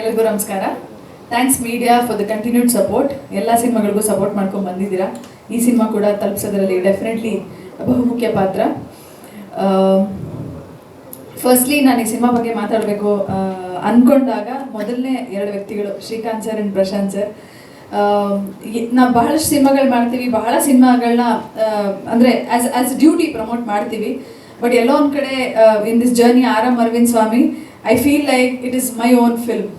ಎಲ್ಲರಿಗೂ ನಮಸ್ಕಾರ. Thanks media for the continued support ಎಲ್ಲ ಸಿನಿಮಾಗಳಿಗೂ ಸಪೋರ್ಟ್ ಮಾಡ್ಕೊಂಡು ಬಂದಿದ್ದೀರಾ? ಈ ಸಿನಿಮಾ ಕೂಡ ತಲುಪಿಸೋದ್ರಲ್ಲಿ ಡೆಫಿನೆಟ್ಲಿ ಬಹುಮುಖ್ಯ ಪಾತ್ರ. ಫಸ್ಟ್ಲಿ ನಾನು ಈ ಸಿನಿಮಾ ಬಗ್ಗೆ ಮಾತಾಡಬೇಕು ಅಂದ್ಕೊಂಡಾಗ ಮೊದಲನೇ ಎರಡು ವ್ಯಕ್ತಿಗಳು, Srikanth sir and Prashanth sir ನಾವು ಬಹಳಷ್ಟು ಸಿನಿಮಾಗಳು ಮಾಡ್ತೀವಿ, ಬಹಳ ಸಿನಿಮಾಗಳನ್ನ ಅಂದರೆ ಆಸ್ ಆಸ್ ಡ್ಯೂಟಿ ಪ್ರಮೋಟ್ ಮಾಡ್ತೀವಿ. ಬಟ್ ಎಲ್ಲೋ ಒಂದು ಕಡೆ in this journey R M Aravind Swamy I feel like it is my own film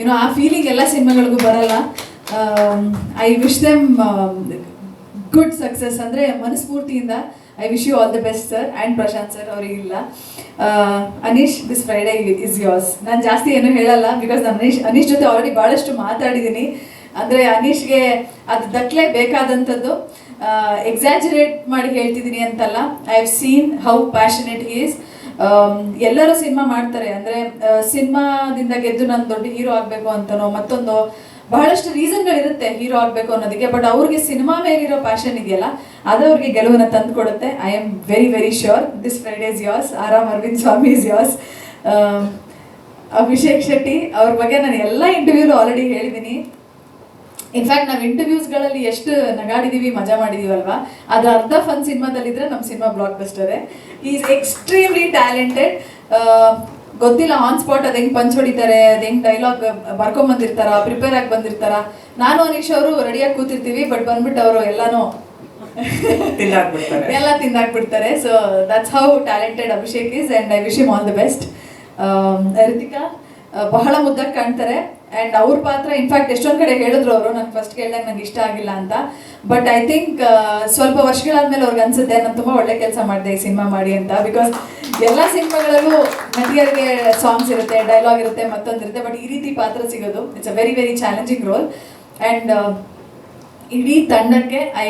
ಏನೋ ಆ ಫೀಲಿಂಗ್ ಎಲ್ಲ ಸಿನಿಮಾಗಳಿಗೂ ಬರಲ್ಲ. I wish them good success ಅಂದರೆ ಮನಸ್ಫೂರ್ತಿಯಿಂದ I wish you all the best sir and Prashanth sir ಅವರಿಗಿಲ್ಲ Anish this Friday is yours ನಾನು ಜಾಸ್ತಿ ಏನೂ ಹೇಳಲ್ಲ ಬಿಕಾಸ್ ನಾನು ಅನೀಶ್ ಅನೀಶ್ ಜೊತೆ ಆಲ್ರೆಡಿ ಭಾಳಷ್ಟು ಮಾತಾಡಿದ್ದೀನಿ ಅಂದರೆ ಅನೀಶ್ಗೆ ಅದು ದಕ್ಕಲೇ ಬೇಕಾದಂಥದ್ದು. ಎಕ್ಸಾಜರೇಟ್ ಮಾಡಿ ಹೇಳ್ತಿದ್ದೀನಿ ಅಂತಲ್ಲ. I have seen how passionate is ಎಲ್ಲರೂ ಸಿನಿಮಾ ಮಾಡ್ತಾರೆ. ಅಂದರೆ ಸಿನಿಮಾದಿಂದ ಗೆದ್ದು ನಾನು ದೊಡ್ಡ ಹೀರೋ ಆಗಬೇಕು ಅಂತನೋ ಮತ್ತೊಂದು ಬಹಳಷ್ಟು ರೀಸನ್ಗಳಿರುತ್ತೆ ಹೀರೋ ಆಗಬೇಕು ಅನ್ನೋದಕ್ಕೆ. ಬಟ್ ಅವ್ರಿಗೆ ಸಿನಿಮಾ ಮೇಲಿರೋ ಪ್ಯಾಷನ್ ಇದೆಯಲ್ಲ ಅದು ಅವ್ರಿಗೆ ಗೆಲುವನ್ನು ತಂದು ಕೊಡುತ್ತೆ. I am very very sure this Friday is as ಆರಾಮ್ ಅರವಿಂದ್ ಸ್ವಾಮಿ ಇಸ್ ಯೋರ್ಸ್ ಅಭಿಷೇಕ್ ಶೆಟ್ಟಿ ಅವ್ರ ಬಗ್ಗೆ ನಾನು ಎಲ್ಲ ಇಂಟರ್ವ್ಯೂಲು ಆಲ್ರೆಡಿ ಹೇಳಿದ್ದೀನಿ. ಇನ್ಫ್ಯಾಕ್ಟ್ ನಾವು ಇಂಟರ್ವ್ಯೂಸ್ಗಳಲ್ಲಿ ಎಷ್ಟು ನಗಾಡಿದೀವಿ ಮಜಾ ಮಾಡಿದೀವಲ್ವಾ? ಅದು ಅರ್ಧ ಫನ್ ಸಿನಿಮಾದಲ್ಲಿದ್ರೆ ನಮ್ಮ ಸಿನಿಮಾ ಬ್ಲಾಕ್ ಬಸ್ಟರೇ ಈಸ್ ಎಕ್ಸ್ಟ್ರೀಮ್ಲಿ ಟ್ಯಾಲೆಂಟೆಡ್ ಗೊತ್ತಿಲ್ಲ ಆನ್ ಸ್ಪಾಟ್ ಅದು ಹೆಂಗೆ ಪಂಚ್ ಹೊಡಿತಾರೆ ಅದು ಹೆಂಗೆ ಡೈಲಾಗ್ ಬರ್ಕೊಂಬಂದಿರ್ತಾರ ಪ್ರಿಪೇರ್ ಆಗಿ ಬಂದಿರ್ತಾರ. ನಾನು ಅನೀಶ್ ಅವರು ರೆಡಿಯಾಗಿ ಕೂತಿರ್ತೀವಿ ಬಟ್ ಬಂದ್ಬಿಟ್ಟು ಅವರು ಎಲ್ಲಾನು. ಎಲ್ಲ ತಿಂದಾಕ್ಬಿಡ್ತಾರೆ so that's how talented Abhishek is and I wish him all the best Ritika ಬಹಳ ಮುದ್ದಾಗಿ ಕಾಣ್ತಾರೆ. ಆ್ಯಂಡ್ ಅವ್ರ ಪಾತ್ರ ಇನ್ಫ್ಯಾಕ್ಟ್ ಎಷ್ಟೊಂದು ಕಡೆ ಹೇಳಿದ್ರು ಅವರು. ನಾನು ಫಸ್ಟ್ ಕೇಳಿದಾಗ ನಂಗೆ ಇಷ್ಟ ಆಗಿಲ್ಲ ಅಂತ. ಬಟ್ ಐ ಥಿಂಕ್ ಸ್ವಲ್ಪ ವರ್ಷಗಳಾದ್ಮೇಲೆ ಅವ್ರಿಗೆ ಅನ್ಸುತ್ತೆ, ನಾನು ತುಂಬ ಒಳ್ಳೆ ಕೆಲಸ ಮಾಡಿದೆ, ಈ ಸಿನಿಮಾ ಮಾಡಿ ಅಂತ. ಬಿಕಾಸ್ ಎಲ್ಲ ಸಿನಿಮಾಗಳಲ್ಲೂ ನಟಿಯರಿಗೆ ಸಾಂಗ್ಸ್ ಇರುತ್ತೆ ಡೈಲಾಗ್ ಇರುತ್ತೆ ಮತ್ತೊಂದಿರುತ್ತೆ ಬಟ್ ಈ ರೀತಿ ಪಾತ್ರ ಸಿಗೋದು it's a very very challenging role and ಇಡೀ ತಂಡಕ್ಕೆ ಐ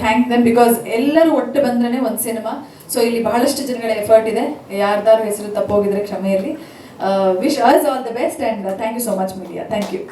ಥ್ಯಾಂಕ್ ದಮ್ ಬಿಕಾಸ್ ಎಲ್ಲರೂ ಒಟ್ಟು ಬಂದ್ರೆ ಒಂದು ಸಿನಿಮಾ. ಸೊ ಇಲ್ಲಿ ಬಹಳಷ್ಟು ಜನಗಳ ಎಫರ್ಟ್ ಇದೆ. ಯಾರ್ದಾರು ಹೆಸರು ತಪ್ಪೋಗಿದ್ರೆ ಕ್ಷಮೆಯಲ್ಲಿ. Uh, wish us all the best and uh, thank you so much media. Thank you.